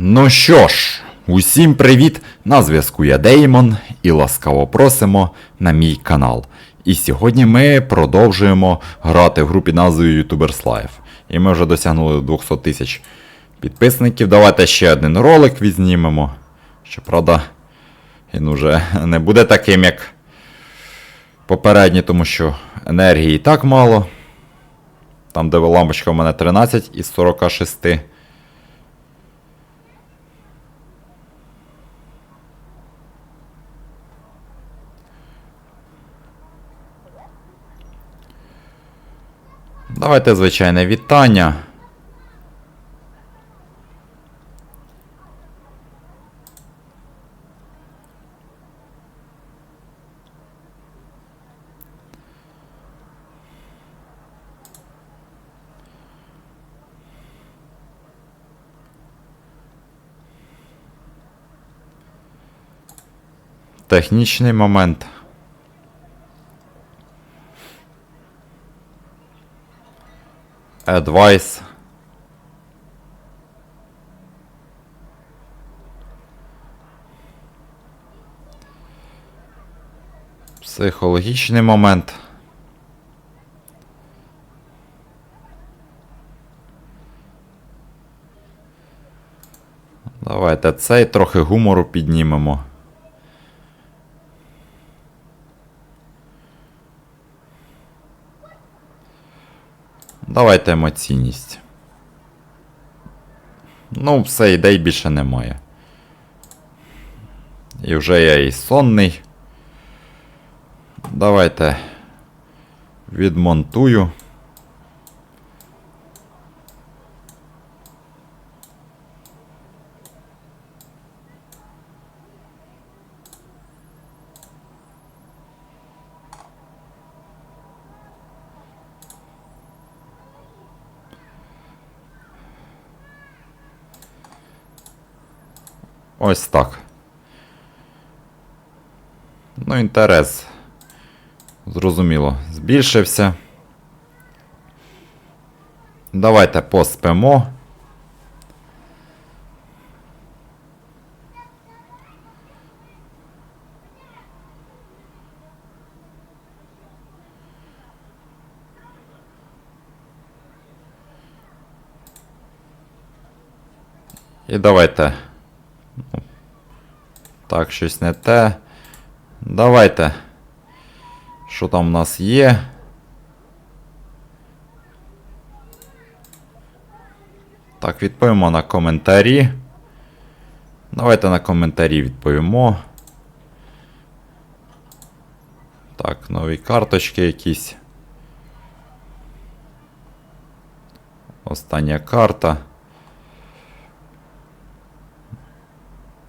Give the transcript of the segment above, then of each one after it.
Ну що ж, усім привіт! На зв'язку я Деймон і ласкаво просимо на мій канал. І сьогодні ми продовжуємо грати в групі назвою YouTubers Life. І ми вже досягнули 200 тисяч підписників. Давайте ще один ролик відзнімемо. Щоправда, він уже не буде таким, як попередній, тому що енергії і так мало. Там, де лампочка у мене 13 із 46. Давайте звичайне вітання. Технічний момент. Advice. Психологічний момент. Давайте цей трохи гумору піднімемо. Давайте емоційність. Ну, все, ідей більше немає. І вже я і сонний. Давайте відмонтую. Ось так. Ну, інтерес. Зрозуміло, збільшився. Давайте поспимо. І давайте. Так, щось не те. Давайте. Що там у нас є? Так, відповімо на коментарі. Давайте на коментарі відповімо. Так, нові карточки якісь. Остання карта.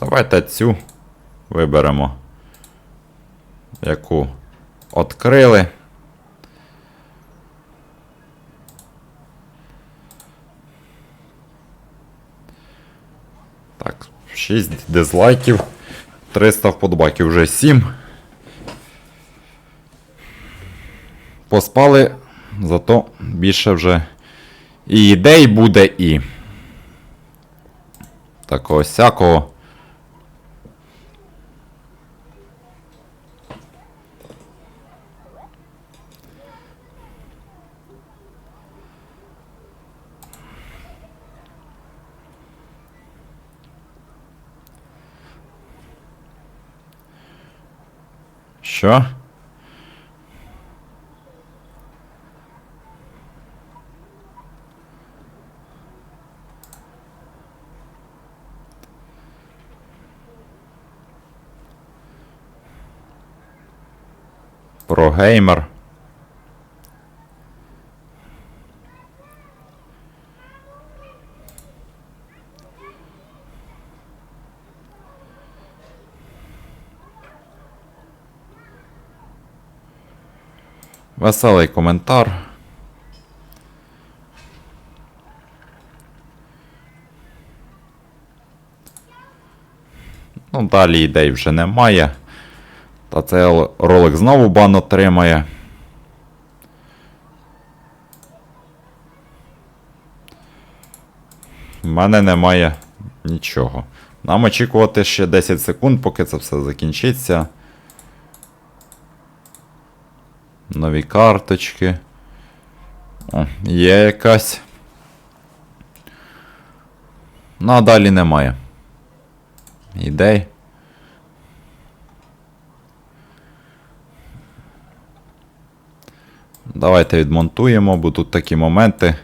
Давайте цю виберемо. Яку відкрили. Так, 6 дизлайків. 300 вподобайків, вже 7. Поспали, зато більше вже і ідей буде, і такого сякого. Що? Про геймер. Веселий коментар. Ну, далі ідей вже немає. Та цей ролик знову бан отримає. У мене немає Нічого. Нам очікувати ще 10 секунд, поки це все закінчиться. Нові карточки. О, є якась. Ну, а далі немає. Ідей. Давайте відмонтуємо, бо тут такі моменти.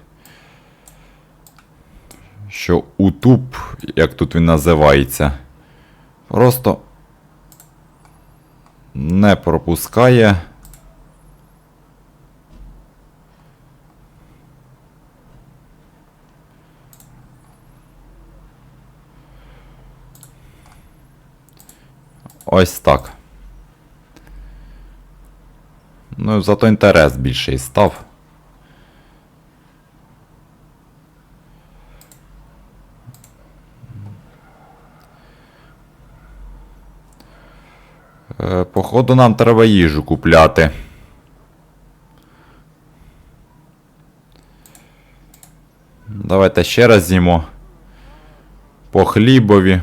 Що утуп, як тут він називається, просто не пропускає. Ось так. Ну, зато інтерес більший став. Е, Походу, нам треба їжу купляти. Давайте ще раз з'їмо. По хлібові.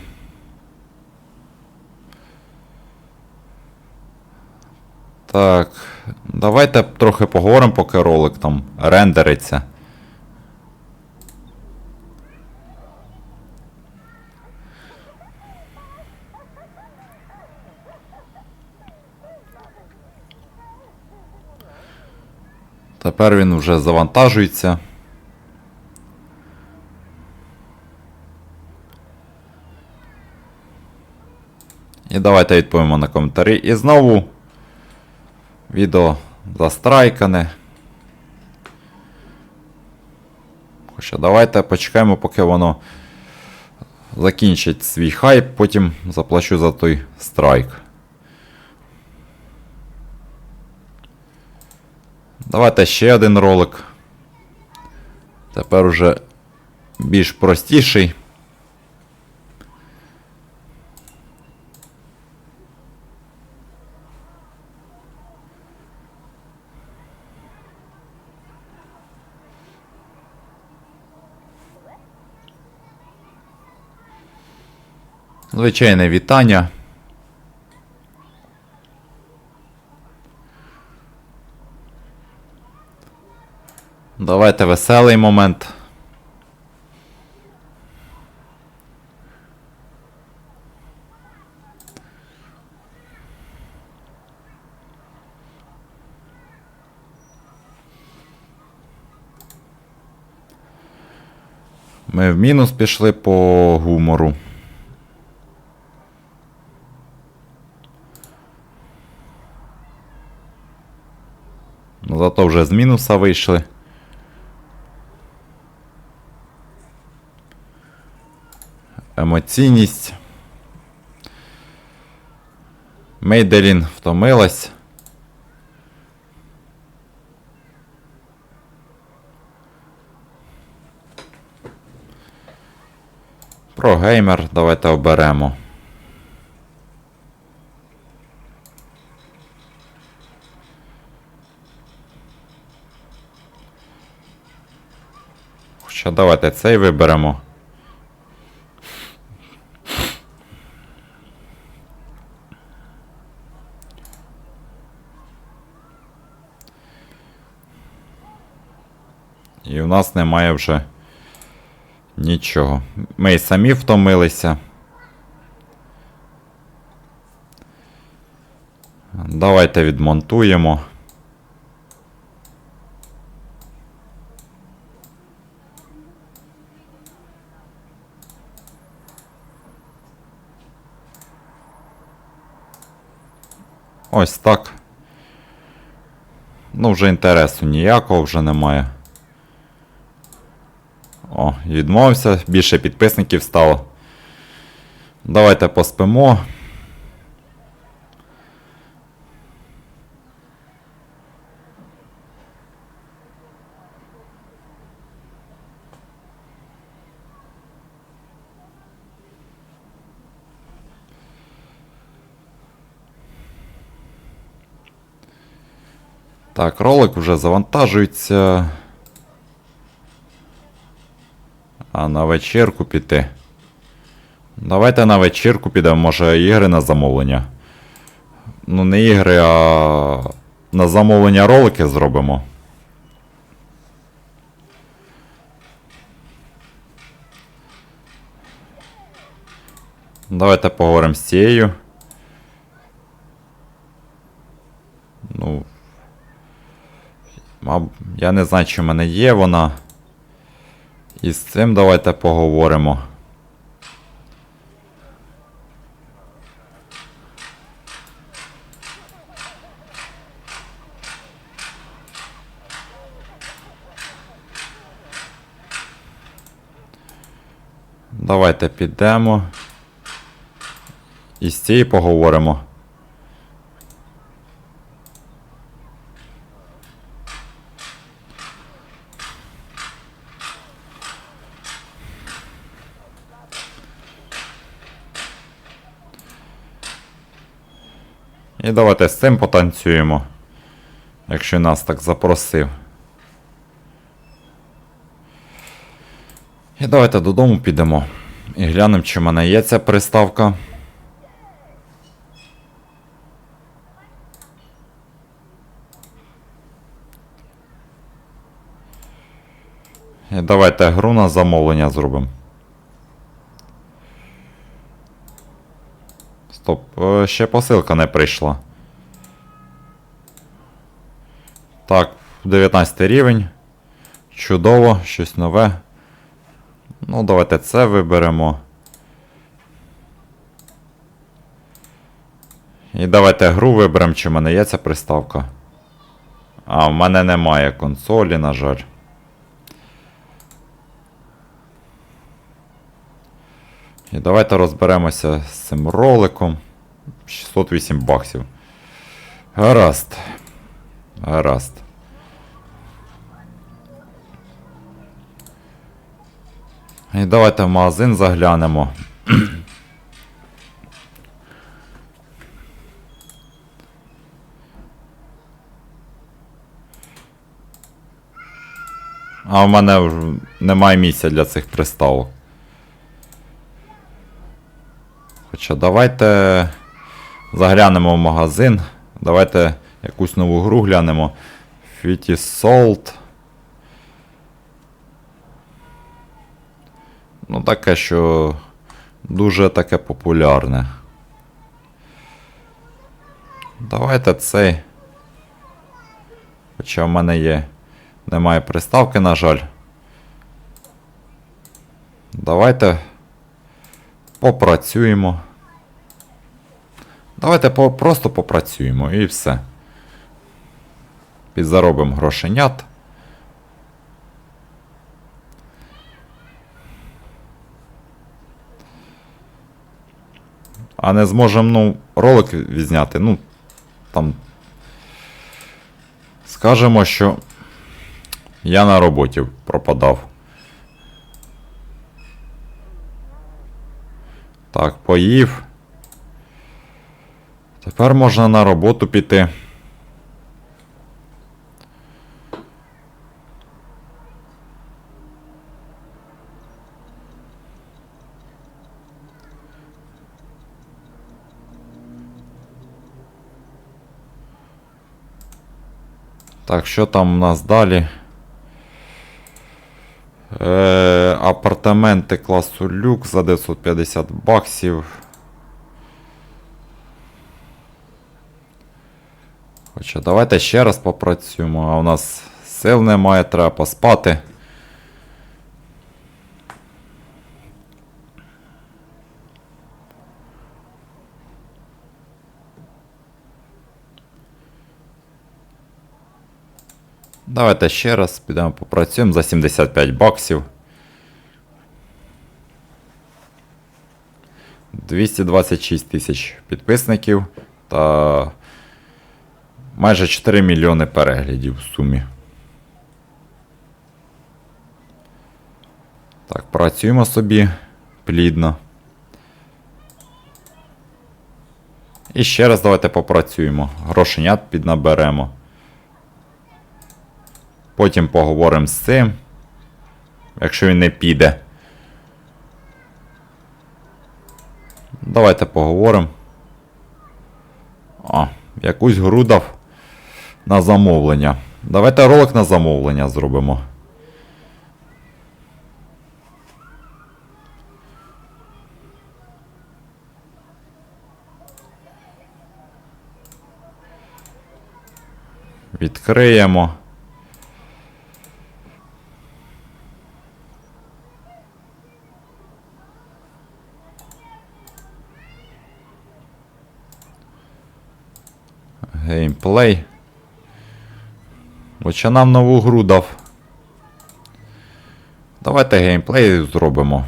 Так, давайте трохи поговоримо, поки ролик там рендериться. Тепер він вже завантажується. І давайте відповімо на коментарі. І знову відео застрайкане. Хоча давайте почекаємо, поки воно закінчить свій хайп, потім заплачу за той страйк. Давайте ще один ролик. Тепер уже більш простіший. Звичайне вітання. Давайте веселий момент. Ми в мінус пішли по гумору. Зато вже з мінуса вийшли. Емоційність. Мейделін втомилась. Про геймер давайте оберемо. Хоча давайте цей виберемо. І в нас немає вже нічого. Ми й самі втомилися. Давайте відмонтуємо. Ось так. Ну, вже інтересу ніякого вже немає. О, відмовився, більше підписників стало. Давайте поспимо. Так, ролик вже завантажується. А на вечірку піти. Давайте на вечірку підемо, може ігри на замовлення. Ну, не ігри, а на замовлення ролики зробимо. Давайте поговоримо з цією. Ну. Маб... Я не знаю, чи в мене є вона. І з цим давайте поговоримо. Давайте підемо. І з цією поговоримо. І давайте з цим потанцюємо. Якщо нас так запросив. І давайте додому підемо. І глянемо, чи в мене є ця приставка. І давайте гру на замовлення зробимо. Стоп, е, ще посилка не прийшла. Так, 19 рівень. Чудово, щось нове. Ну, давайте це виберемо. І давайте гру виберемо, чи в мене є ця приставка. А, в мене немає консолі, на жаль. І давайте розберемося з цим роликом. 608 баксів. Гаразд. Гаразд. І давайте в магазин заглянемо. А в мене немає місця для цих приставок. Хоча давайте заглянемо в магазин. Давайте якусь нову гру глянемо. Fitty Salt. Ну, таке, що дуже таке популярне. Давайте цей. Хоча в мене є. Немає приставки, на жаль. Давайте попрацюємо. Давайте по, просто попрацюємо і все. Підзаробимо грошенят. А не зможемо, ну, ролик відзняти. Ну, там. Скажемо, що я на роботі пропадав. Так, поїв. Тепер можна на роботу піти. Так, що там у нас далі? Е, апартаменти класу люкс за 950 баксів. Хоча давайте ще раз попрацюємо, а у нас сил немає, треба поспати. Давайте ще раз підемо попрацюємо за 75 баксів. 226 тисяч підписників та майже 4 мільйони переглядів в сумі. Так, працюємо собі плідно. І ще раз давайте попрацюємо. Грошенят піднаберемо. Потім поговоримо з цим. Якщо він не піде. Давайте поговоримо. А, якусь гру дав на замовлення. Давайте ролик на замовлення зробимо. Відкриємо. Геймплей. Лучше нам нову гру дав. Давайте геймплей зробимо.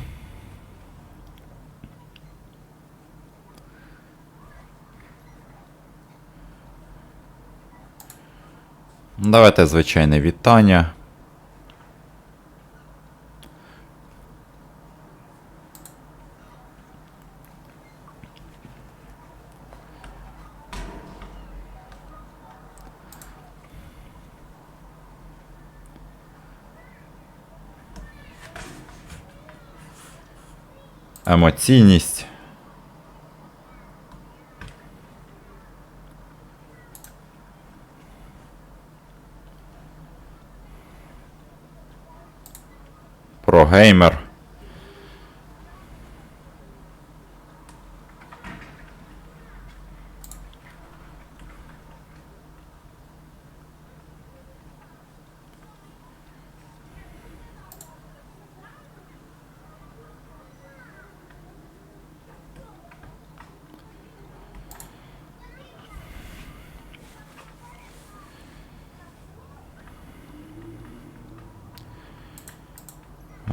Давайте звичайне вітання. Емоційність. Про геймер.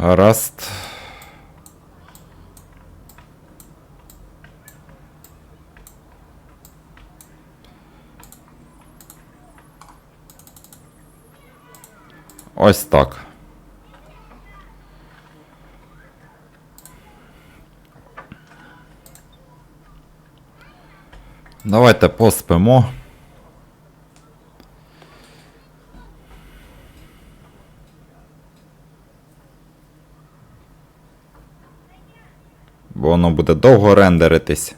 Гаразд. Ось так. Давайте поспимо. Воно буде довго рендеритись.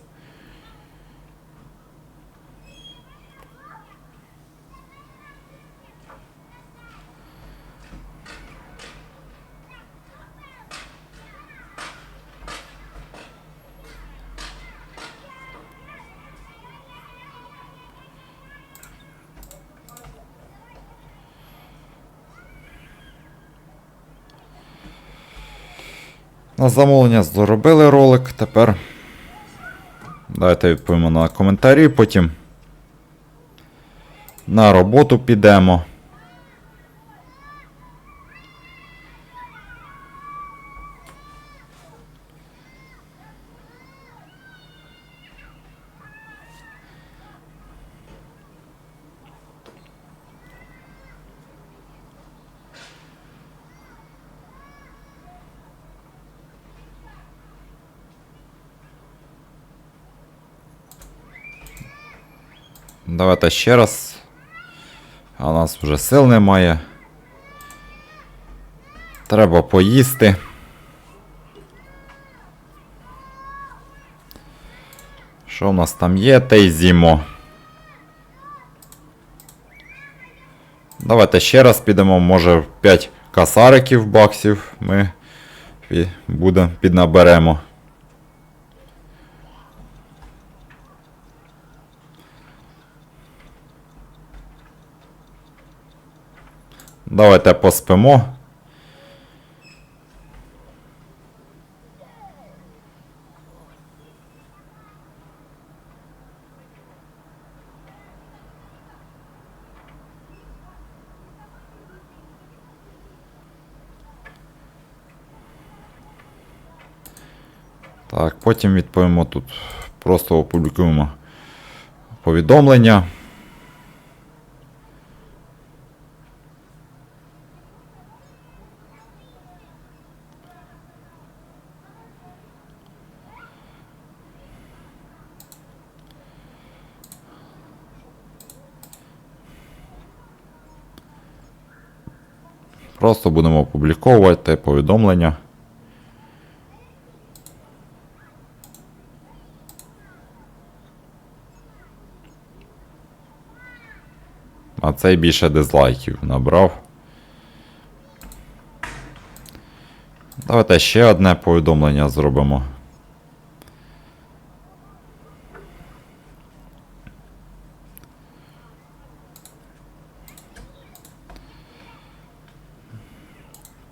Замовлення зробили ролик. Тепер давайте відповімо на коментарі, потім на роботу підемо. Давайте ще раз. А у нас вже сил немає. Треба поїсти. Що в нас там є, те й з'їмо. Давайте ще раз підемо, може 5 касариків баксів ми пі- буде, піднаберемо. Давайте поспимо. Так, потім відповімо тут. Просто опублікуємо повідомлення. будемо опубліковувати повідомлення. А цей більше дизлайків набрав. Давайте ще одне повідомлення зробимо.